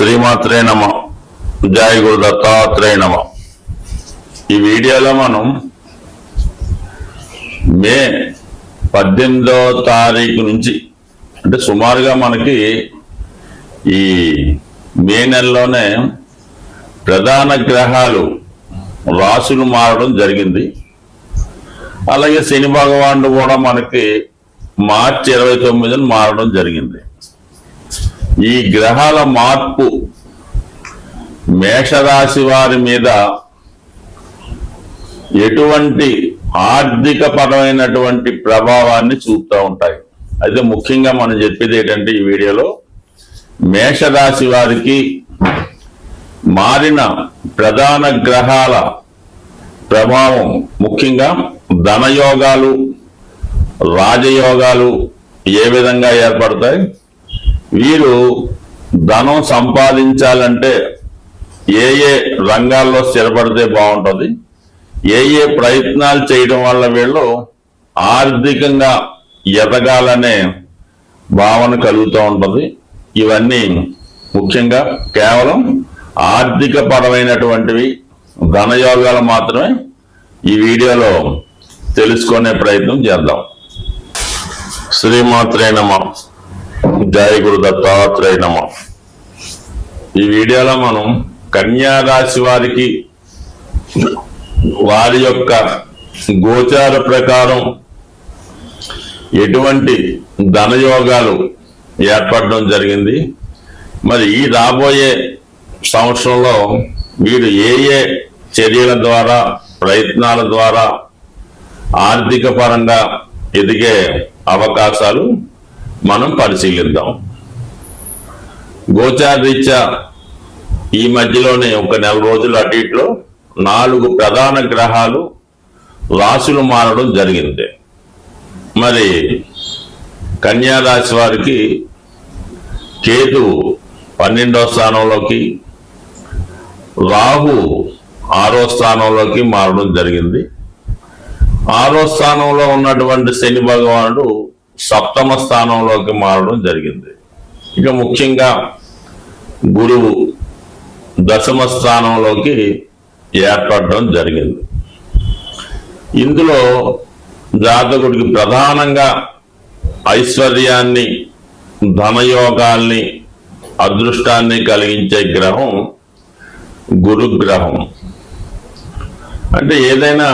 శ్రీమాత్రే నమ. జయ గురు దత్తాత్రేయ నమ. ఈ వీడియోలో మనం మే పద్దెనిమిదో తారీఖు నుంచి అంటే సుమారుగా మనకి ఈ మే నెలలోనే ప్రధాన గ్రహాలు రాసులు మారడం జరిగింది. అలాగే శని భగవానుడు కూడా మనకి మార్చి ఇరవై తొమ్మిదిని మారడం జరిగింది. ఈ గ్రహాల మార్పు మేషరాశి వారి మీద ఎటువంటి ఆర్థిక పరమైనటువంటి ప్రభావాన్ని చూపుతూ ఉంటాయి. అయితే ముఖ్యంగా మనం చెప్పేది ఏంటంటే ఈ వీడియోలో మేషరాశి వారికి మారిన ప్రధాన గ్రహాల ప్రభావం ముఖ్యంగా ధనయోగాలు రాజయోగాలు ఏ విధంగా ఏర్పడతాయి? వీరు ధనం సంపాదించాలంటే ఏ ఏ రంగాల్లో స్థిరపడితే బాగుంటుంది ఏ ఏ ప్రయత్నాలు చేయడం వల్ల వీళ్ళు ఆర్థికంగా ఎదగాలనే భావన కలుగుతూ ఉంటుంది. ఇవన్నీ ముఖ్యంగా కేవలం ఆర్థిక పరమైనటువంటివి ధనయోగాలు మాత్రమే ఈ వీడియోలో తెలుసుకునే ప్రయత్నం చేద్దాం. శ్రీమాత్రే నమ. జయ గురు దత్తాత్రేయ నమ. ఈ వీడియోలో మనం కన్యా రాశి వారికి వారి యొక్క గోచార ప్రకారం ఎటువంటి ధనయోగాలు ఏర్పడడం జరిగింది. మరి ఈ రాబోయే సంవత్సరంలో వీరు ఏ ఏ చర్యల ద్వారా ప్రయత్నాల ద్వారా ఆర్థిక పరంగా ఎదిగే అవకాశాలు మనం పరిశీలిద్దాం. గోచారీత్యా ఈ మధ్యలోనే ఒక నెల రోజులు అటు ఇట్లో నాలుగు ప్రధాన గ్రహాలు రాశులు మారడం జరిగింది. మరి కన్యా రాశి వారికి కేతు పన్నెండో స్థానంలోకి రాహు ఆరో స్థానంలోకి మారడం జరిగింది. ఆరో స్థానంలో ఉన్నటువంటి శని భగవానుడు సప్తమ స్థానంలోకి మారడం జరిగింది. ఇక ముఖ్యంగా గురువు దశమ స్థానంలోకి ఏర్పడడం జరిగింది. ఇందులో జాతకుడికి ప్రధానంగా ఐశ్వర్యాన్ని ధనయోగాల్ని అదృష్టాన్ని కలిగించే గ్రహం గురుగ్రహం. అంటే ఏదైనా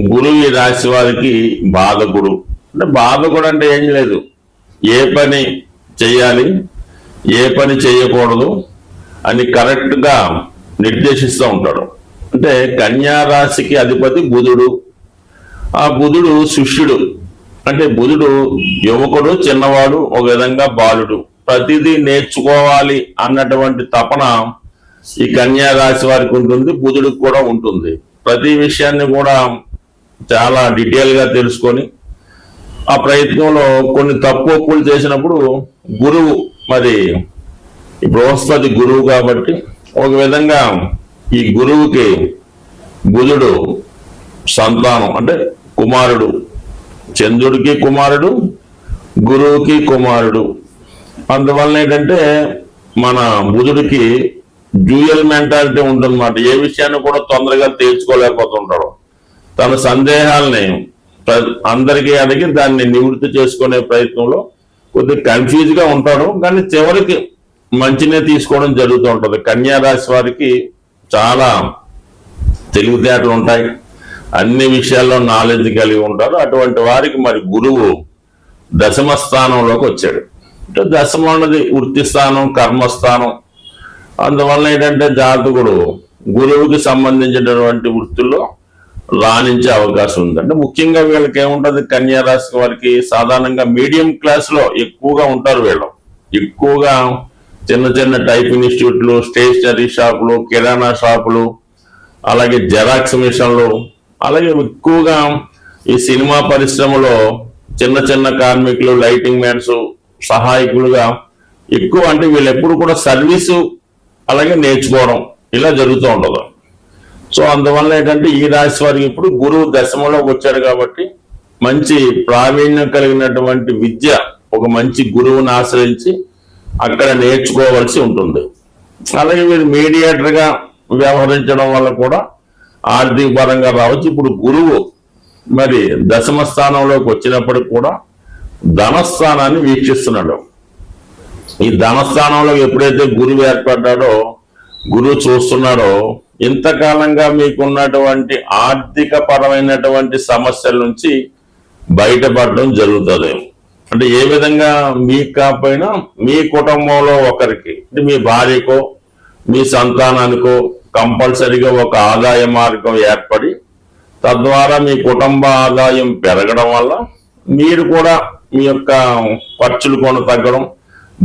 గురువు ఈ రాశి వారికి బాధకుడు. అంటే బాధ కూడా అంటే ఏం లేదు. ఏ పని చేయాలి ఏ పని చేయకూడదు అని కరెక్ట్గా నిర్దేశిస్తూ ఉంటాడు. అంటే కన్యారాశికి అధిపతి బుధుడు. ఆ బుధుడు శిష్యుడు. అంటే బుధుడు యువకుడు చిన్నవాడు ఒక విధంగా బాలుడు. ప్రతిదీ నేర్చుకోవాలి అన్నటువంటి తపన ఈ కన్యారాశి వారికి ఉంటుంది బుధుడికి కూడా ఉంటుంది. ప్రతి విషయాన్ని కూడా చాలా డీటెయిల్గా తెలుసుకొని ఆ ప్రయత్నంలో కొన్ని తక్కువ పూలు చేసినప్పుడు గురువు మరి బృహస్పతి గురువు కాబట్టి ఒక విధంగా ఈ గురువుకి బుధుడు సంతానం అంటే కుమారుడు. చంద్రుడికి కుమారుడు గురువుకి కుమారుడు. అందువలన ఏంటంటే మన బుధుడికి డ్యూయల్ మెంటాలిటీ ఉంటుందన్నమాట ఏ విషయాన్ని కూడా తొందరగా తేల్చుకోలేకపోతుంటాడు తన సందేహాల్ని అందరికీ అడిగి దాన్ని నివృత్తి చేసుకునే ప్రయత్నంలో కొద్దిగా కన్ఫ్యూజ్గా ఉంటాడు. కానీ చివరికి మంచినే తీసుకోవడం జరుగుతూ ఉంటుంది. కన్యా రాశి వారికి చాలా తెలివితేటలు ఉంటాయి. అన్ని విషయాల్లో నాలెడ్జ్ కలిగి ఉంటారు. అటువంటి వారికి మరి గురువు దశమ స్థానంలోకి వచ్చాడు. అంటే దశమ అన్నది వృత్తి స్థానం కర్మస్థానం అందువల్ల ఏంటంటే జాతకుడు గురువుకి సంబంధించినటువంటి వృత్తుల్లో రాణించే అవకాశం ఉంది. అంటే ముఖ్యంగా వీళ్ళకి ఏముంటది? కన్యా రాశి వారికి సాధారణంగా మీడియం క్లాస్లో ఎక్కువగా ఉంటారు వీళ్ళు. ఎక్కువగా చిన్న చిన్న టైప్ ఇన్స్టిట్యూట్లు స్టేషనరీ షాపులు కిరాణా షాపులు అలాగే జెరాక్స్ మిషన్లు అలాగే ఎక్కువగా ఈ సినిమా పరిశ్రమలో చిన్న చిన్న కార్మికులు లైటింగ్ మ్యాన్స్ సహాయకులుగా ఎక్కువ అంటే వీళ్ళు ఎప్పుడు కూడా సర్వీసు అలాగే నేర్చుకోవడం ఇలా జరుగుతూ ఉండదు. సో అందువల్ల ఏంటంటే ఈ రాశి వారికి ఇప్పుడు గురువు దశమలోకి వచ్చాడు కాబట్టి మంచి ప్రావీణ్యం కలిగినటువంటి విద్య ఒక మంచి గురువుని ఆశ్రయించి అక్కడ నేర్చుకోవాల్సి ఉంటుంది. అలాగే మీరు మీడియేటర్గా వ్యవహరించడం వల్ల కూడా ఆర్థిక పరంగా రావచ్చు. ఇప్పుడు గురువు మరి దశమ స్థానంలోకి వచ్చినప్పటికి కూడా ధనస్థానాన్ని వీక్షిస్తున్నాడు. ఈ ధనస్థానంలో ఎప్పుడైతే గురువు ఏర్పడ్డాడో గురువు చూస్తున్నాడో ఇంతకాలంగా మీకున్నటువంటి ఆర్థిక పరమైనటువంటి సమస్యల నుంచి బయటపడడం జరుగుతుంది అంటే ఏ విధంగా మీకు కాకపోయినా మీ కుటుంబంలో ఒకరికి అంటే మీ భార్యకో మీ సంతానానికో కంపల్సరిగా ఒక ఆదాయ మార్గం ఏర్పడి తద్వారా మీ కుటుంబ ఆదాయం పెరగడం వల్ల మీరు కూడా మీ యొక్క ఖర్చులు కొన తగ్గడం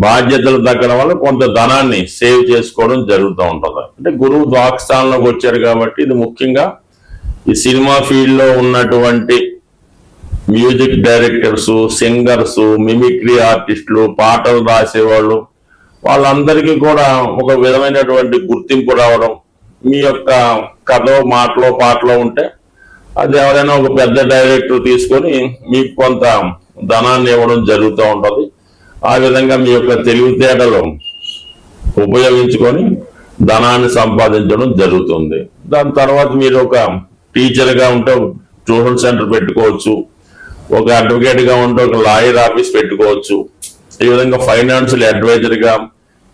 బాధ్యతలు తగ్గడం వల్ల కొంత ధనాన్ని సేవ్ చేసుకోవడం జరుగుతూ ఉంటుంది. అంటే గురువు ద్వాక్స్థానంలోకి వచ్చారు కాబట్టి ఇది ముఖ్యంగా ఈ సినిమా ఫీల్డ్లో ఉన్నటువంటి మ్యూజిక్ డైరెక్టర్స్ సింగర్స్ మిమిక్రీ ఆర్టిస్టులు పాటలు రాసేవాళ్ళు వాళ్ళందరికీ కూడా ఒక విధమైనటువంటి గుర్తింపు రావడం మీ యొక్క కథ మాటలో పాటలో ఉంటే అది ఎవరైనా ఒక పెద్ద డైరెక్టర్ తీసుకొని మీకు కొంత ధనాన్ని ఇవ్వడం జరుగుతూ ఉంటుంది. ఆ విధంగా మీ యొక్క తెలివితేటలు ఉపయోగించుకొని ధనాన్ని సంపాదించడం జరుగుతుంది. దాని తర్వాత మీరు ఒక టీచర్గా ఉంటే ట్యూషన్ సెంటర్ పెట్టుకోవచ్చు ఒక అడ్వకేట్గా ఉంటే ఒక లాయర్ ఆఫీస్ పెట్టుకోవచ్చు. ఈ విధంగా ఫైనాన్షియల్ అడ్వైజర్గా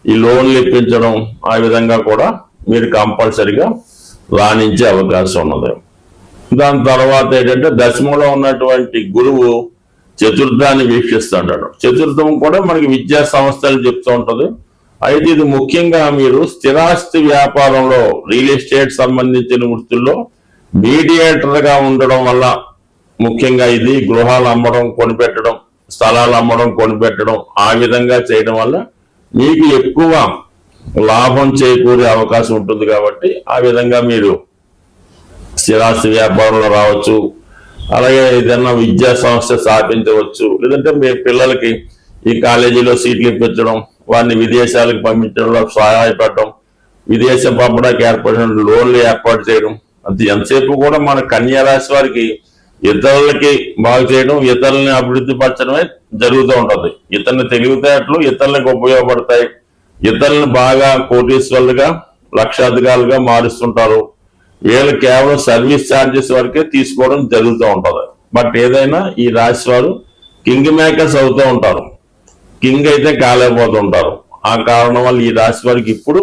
ఈ లోన్లు ఇప్పించడం ఆ విధంగా కూడా మీరు కంపల్సరిగా రాణించే అవకాశం ఉన్నది. దాని తర్వాత ఏంటంటే దశమలో ఉన్నటువంటి గురువు చతుర్థాన్ని వీక్షిస్తుంటాడు. చతుర్థం కూడా మనకి విద్యా సంస్థలు చెప్తూ ఉంటది. అయితే ఇది ముఖ్యంగా మీరు స్థిరాస్తి వ్యాపారంలో రియల్ ఎస్టేట్ సంబంధించిన వృత్తుల్లో మీడియేటర్గా ఉండడం వల్ల ముఖ్యంగా ఇది గృహాలు అమ్మడం కొనిపెట్టడం స్థలాలు అమ్మడం కొనిపెట్టడం ఆ విధంగా చేయడం వల్ల మీకు ఎక్కువ లాభం చేకూరే అవకాశం ఉంటుంది కాబట్టి ఆ విధంగా మీరు స్థిరాస్తి వ్యాపారంలో రావచ్చు. అలాగే ఏదైనా విద్యా సంస్థ స్థాపించవచ్చు. లేదంటే మీ పిల్లలకి ఈ కాలేజీలో సీట్లు ఇప్పించడం వారిని విదేశాలకు పంపించడంలో సహాయపడడం విదేశం పంపడానికి ఏర్పడిన లోన్లు ఏర్పాటు చేయడం అది ఎంతసేపు కూడా మన కన్యా రాశి వారికి ఇతరులకి బాగు చేయడం ఇతరులని అభివృద్ధి పరచడమే జరుగుతూ ఉంటుంది. ఇతరుల తెలివితేటలు ఇతరులకు ఉపయోగపడతాయి. ఇతరులను బాగా కోటీశ్వరులుగా లక్షాధికారులుగా మారుస్తుంటారు. వీళ్ళు కేవలం సర్వీస్ ఛార్జెస్ వరకే తీసుకోవడం జరుగుతూ ఉంటది. బట్ ఏదైనా ఈ రాశి వారు కింగ్ మేకర్స్ అవుతూ ఉంటారు. కింగ్ అయితే కాలేకపోతుంటారు ఆ కారణం వల్ల ఈ రాశి వారికి ఇప్పుడు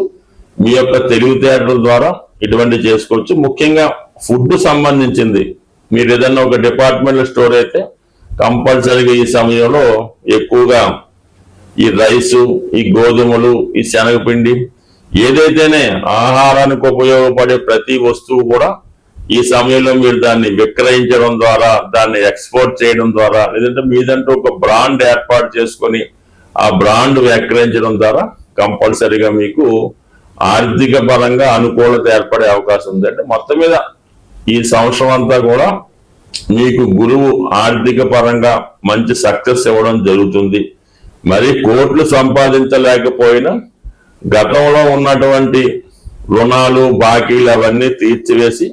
మీ యొక్క తెలివితేటల ద్వారా ఇటువంటి చేసుకోవచ్చు. ముఖ్యంగా ఫుడ్ సంబంధించింది. మీరు ఏదైనా ఒక డిపార్ట్మెంట్ స్టోర్ అయితే కంపల్సరీగా ఈ సమయంలో ఎక్కువగా ఈ రైసు ఈ గోధుమలు ఈ శనగపిండి ఏదైతేనే ఆహారానికి ఉపయోగపడే ప్రతి వస్తువు కూడా ఈ సమయంలో మీరు దాన్ని విక్రయించడం ద్వారా దాన్ని ఎక్స్పోర్ట్ చేయడం ద్వారా లేదంటే మీదంటూ ఒక బ్రాండ్ ఏర్పాటు చేసుకొని ఆ బ్రాండ్ విక్రయించడం ద్వారా కంపల్సరీగా మీకు ఆర్థిక పరంగా అనుకూలత ఏర్పడే అవకాశం ఉంది. అంటే మొత్తం మీద ఈ సంవత్సరం అంతా కూడా మీకు గురువు ఆర్థిక పరంగా మంచి సక్సెస్ ఇవ్వడం జరుగుతుంది. మరి కోట్లు సంపాదించలేకపోయినా గతంలో ఉన్నటువంటి రుణాలు బాకీలు అవన్నీ తీర్చివేసి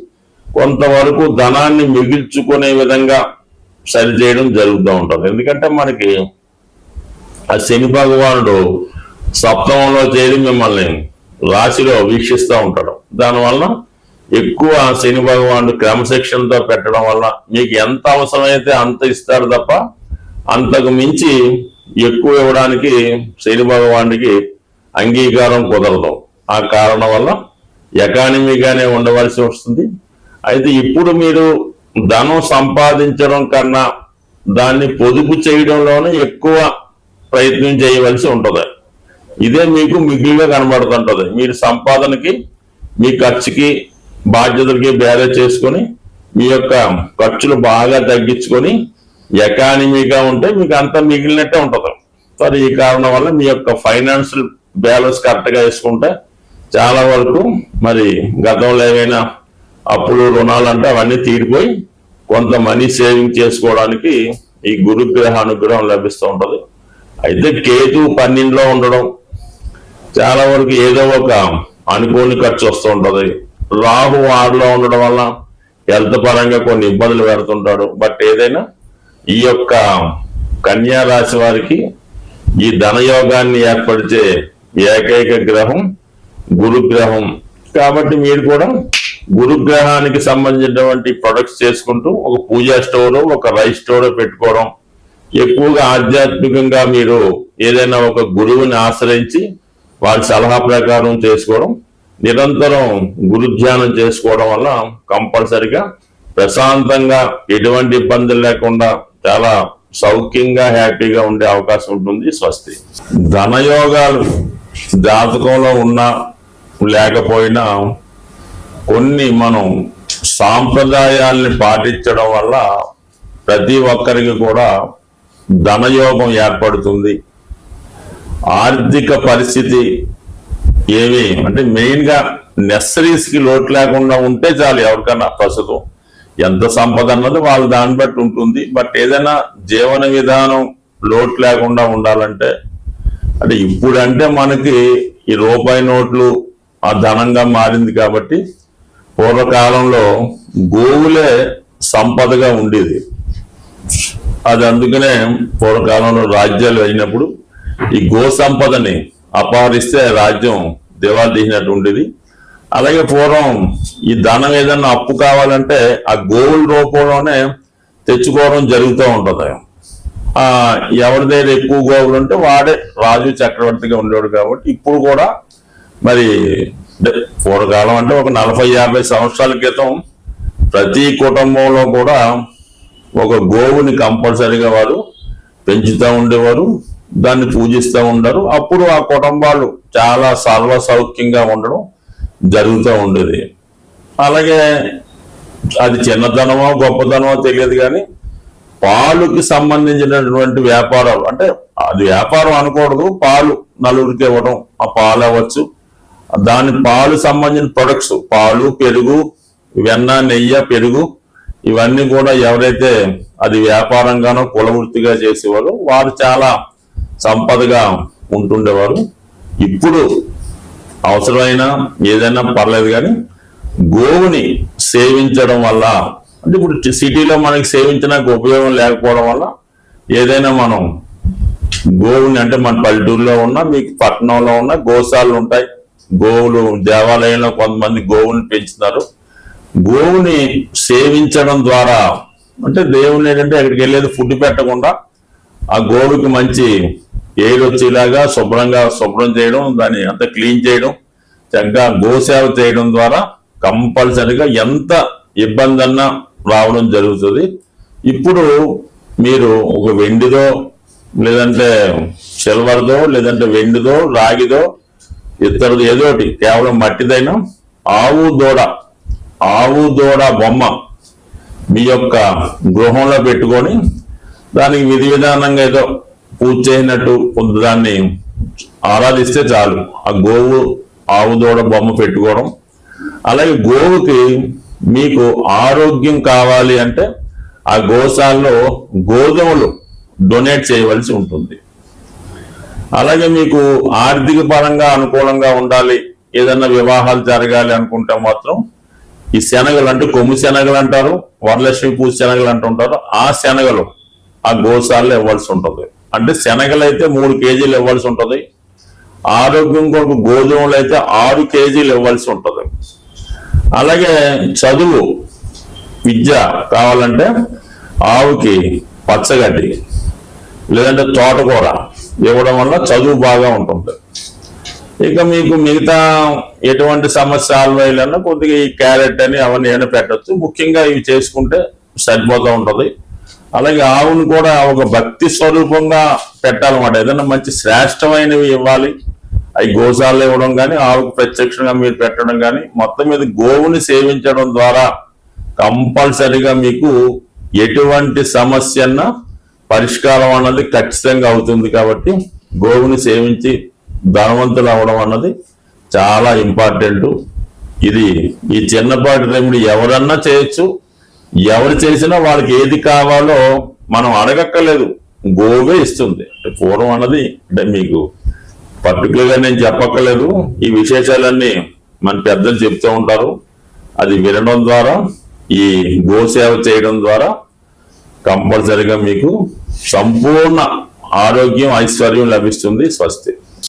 కొంతవరకు ధనాన్ని మిగిల్చుకునే విధంగా సరిచేయడం జరుగుతూ ఉంటుంది. ఎందుకంటే మనకి ఆ శని భగవానుడు సప్తమంలో చేరి మిమ్మల్ని రాశిలో వీక్షిస్తూ ఉంటాడు. దానివల్ల ఎక్కువ శని భగవానుడు క్రమశిక్షణతో పెట్టడం వల్ల మీకు ఎంత అవసరమైతే అంత ఇస్తాడు తప్ప అంతకు మించి ఎక్కువ ఇవ్వడానికి శని భగవానుడికి అంగీకారం కుదరదు. ఆ కారణం వల్ల ఎకానమీగానే ఉండవలసి వస్తుంది. అయితే ఇప్పుడు మీరు ధనం సంపాదించడం కన్నా దాన్ని పొదుపు చేయడంలోనే ఎక్కువ ప్రయత్నం చేయవలసి ఉంటుంది. ఇదే మీకు మిగిలిగా కనబడుతుంటది. మీరు సంపాదనకి మీ ఖర్చుకి బాధ్యతలకి బేరే చేసుకొని మీ యొక్క ఖర్చులు బాగా తగ్గించుకొని ఎకానమీగా ఉంటే మీకు అంత మిగిలినట్టే ఉంటుంది. సరే ఈ కారణం వల్ల మీ యొక్క ఫైనాన్షియల్ బ్యాలెన్స్ కరెక్ట్గా వేసుకుంటే చాలా వరకు మరి గతంలో ఏమైనా అప్పులు రుణాలు అంటే అవన్నీ తీరిపోయి కొంత మనీ సేవింగ్ చేసుకోవడానికి ఈ గురుగ్రహ అనుగ్రహం లభిస్తూ ఉంటుంది. అయితే కేతు పన్నెండులో ఉండడం చాలా వరకు ఏదో ఒక అనుకోని ఖర్చు వస్తూ ఉంటుంది. రాహు ఆరులో ఉండడం వల్ల హెల్త్ పరంగా కొన్ని ఇబ్బందులు పెడుతుంటాడు. బట్ ఏదైనా ఈ యొక్క కన్యా రాశి వారికి ఈ ధనయోగాన్ని ఏర్పరిచే ఏకైక గ్రహం గురుగ్రహం. కాబట్టి మీరు కూడా గురుగ్రహానికి సంబంధించినటువంటి ప్రొడక్ట్స్ చేసుకుంటూ ఒక పూజా స్టోర్ ఒక రైస్ స్టోర్ పెట్టుకోవడం. ఎక్కువగా ఆధ్యాత్మికంగా మీరు ఏదైనా ఒక గురువుని ఆశ్రయించి వారి సలహా ప్రకారం చేసుకోవడం నిరంతరం గురు ధ్యానం చేసుకోవడం వల్ల కంపల్సరిగా ప్రశాంతంగా ఎటువంటి ఇబ్బందులు లేకుండా చాలా సౌఖ్యంగా హ్యాపీగా ఉండే అవకాశం ఉంటుంది స్వస్తి. ధనయోగాలు. జాతకంలో ఉన్నా లేకపోయినా కొన్ని మనం సాంప్రదాయాల్ని పాటించడం వల్ల ప్రతి ఒక్కరికి కూడా ధనయోగం ఏర్పడుతుంది. ఆర్థిక పరిస్థితి ఏవి అంటే మెయిన్గా నెసరీస్కి లోటు లేకుండా ఉంటే చాలు ఎవరికన్నా ప్రస్తుతం. ఎంత సంపద అన్నది వాళ్ళ దాన్ని బట్టి ఉంటుంది. బట్ ఏదైనా జీవన విధానం లోటు లేకుండా ఉండాలంటే అంటే ఇప్పుడంటే మనకి ఈ రూపాయి నోట్లు ఆ ధనంగా మారింది కాబట్టి పూర్వకాలంలో గోవులే సంపదగా ఉండేది. అది అందుకనే పూర్వకాలంలో రాజ్యాలు అయినప్పుడు ఈ గో సంపదని అపహరిస్తే రాజ్యం దివాలా తీసినట్టు ఉండేది. అలాగే పూర్వం ఈ ధనం ఏదన్నా అప్పు కావాలంటే ఆ గోవుల రూపంలోనే తెచ్చుకోవడం జరుగుతూ ఉంటుంది. ఆ ఎవరి దగ్గర ఎక్కువ గోవులు ఉంటే వాడే రాజు చక్రవర్తిగా ఉండేవాడు కాబట్టి ఇప్పుడు కూడా మరి పూర్వకాలం అంటే ఒక నలభై యాభై సంవత్సరాల క్రితం ప్రతి కుటుంబంలో కూడా ఒక గోవుని కంపల్సరీగా వారు పెంచుతూ ఉండేవారు దాన్ని పూజిస్తూ ఉండరు. అప్పుడు ఆ కుటుంబాలు చాలా సర్వ సౌఖ్యంగా ఉండడం జరుగుతూ ఉండేది. అలాగే అది చిన్నతనమో గొప్పతనమో తెలియదు కానీ పాలుకి సంబంధించినటువంటి వ్యాపారాలు అంటే అది వ్యాపారం అనకూడదు పాలు నలుగురికి ఇవ్వడం ఆ పాలు అవ్వచ్చు. దాని పాలు సంబంధించిన ప్రొడక్ట్స్ పాలు పెరుగు వెన్న నెయ్యి పెరుగు ఇవన్నీ కూడా ఎవరైతే అది వ్యాపారంగానో కులవృత్తిగా చేసేవారో వారు చాలా సంపదగా ఉంటుండేవారు. ఇప్పుడు అవసరమైన ఏదైనా పర్లేదు కానీ గోవుని సేవించడం వల్ల అంటే ఇప్పుడు సిటీలో మనకి సేవించడానికి ఉపయోగం లేకపోవడం వల్ల ఏదైనా మనం గోవుని అంటే మన పల్లెటూరులో ఉన్న మీకు పట్టణంలో ఉన్న గోశాలలు ఉంటాయి. గోవులు దేవాలయంలో కొంతమంది గోవుని పెంచుతారు. గోవుని సేవించడం ద్వారా అంటే దేవుని ఏంటంటే అక్కడికి వెళ్ళేది ఫుడ్ పెట్టకుండా ఆ గోవుకి మంచి ఏడు వచ్చేలాగా శుభ్రంగా శుభ్రం చేయడం దాన్ని అంతా క్లీన్ చేయడం చక్కగా గోసేవ చేయడం ద్వారా కంపల్సరిగా ఎంత ఇబ్బంది అన్నా రావడం జరుగుతుంది. ఇప్పుడు మీరు ఒక వెండిదో లేదంటే సిల్వర్దో లేదంటే వెండిదో రాగిదో ఇతరుది ఏదో ఒకటి కేవలం మట్టిదైనా ఆవు దూడ ఆవు దూడ బొమ్మ మీ యొక్క గృహంలో పెట్టుకొని దానికి విధి విధానంగా ఏదో పూజ చేసినట్టు కొంత దాన్ని ఆరాధిస్తే చాలు. ఆ గోవు ఆవు దూడ బొమ్మ పెట్టుకోవడం. అలాగే గోవుకి మీకు ఆరోగ్యం కావాలి అంటే ఆ గోశాలలో గోధుమలు డొనేట్ చేయవలసి ఉంటుంది. అలాగే మీకు ఆర్థిక పరంగా అనుకూలంగా ఉండాలి. ఏదన్నా వివాహాలు జరగాలి అనుకుంటే మాత్రం ఈ శనగలు అంటే కొమ్ము శనగలు అంటారు వరలక్ష్మి పూజ శనగలు అంటుంటారు ఆ శనగలు ఆ గోశాలలో ఇవ్వాల్సి ఉంటుంది. అంటే శనగలు అయితే మూడు కేజీలు ఇవ్వాల్సి ఉంటుంది. ఆరోగ్యం కొరకు గోధుమలు అయితే ఆరు కేజీలు ఇవ్వాల్సి ఉంటుంది. అలాగే చదువు విద్య కావాలంటే ఆవుకి పచ్చగడ్డి లేదంటే తోటకూర ఇవ్వడం వల్ల చదువు బాగా ఉంటుంది. ఇక మీకు మిగతా ఎటువంటి సమస్య సాల్వ్ అయ్యాలన్నా కొద్దిగా ఈ క్యారెట్ అని అవన్నీ ఏమైనా పెట్టచ్చు. ముఖ్యంగా ఇవి చేసుకుంటే సరిపోతూ ఉంటుంది. అలాగే ఆవును కూడా ఒక భక్తి స్వరూపంగా పెట్టాలన్నమాట. ఏదైనా మంచి శ్రేష్టమైనవి ఇవ్వాలి. అవి గోశాలలో ఇవ్వడం కానీ ఆవుకు ప్రత్యక్షంగా మీరు పెట్టడం కానీ మొత్తం మీద గోవుని సేవించడం ద్వారా కంపల్సరిగా మీకు ఎటువంటి సమస్యన్న పరిష్కారం అన్నది ఖచ్చితంగా అవుతుంది కాబట్టి గోవుని సేవించి ధనవంతులు అవడం అన్నది చాలా ఇంపార్టెంట్. ఇది ఈ చిన్నపాటి రెమెడీ ఎవరన్నా చేయొచ్చు. ఎవరు చేసినా వాళ్ళకి ఏది కావాలో మనం అడగక్కర్లేదు. గోవే ఇస్తుంది. అంటే పూర్వం అన్నది అంటే మీకు పర్టికులర్గా నేను చెప్పక్కర్లేదు. ఈ విశేషాలన్నీ మన పెద్దలు చెప్తూ ఉంటారు. అది వినడం ద్వారా ఈ గోసేవ చేయడం ద్వారా కంపల్సరిగా మీకు సంపూర్ణ ఆరోగ్యం ఐశ్వర్యం లభిస్తుంది స్వస్తి.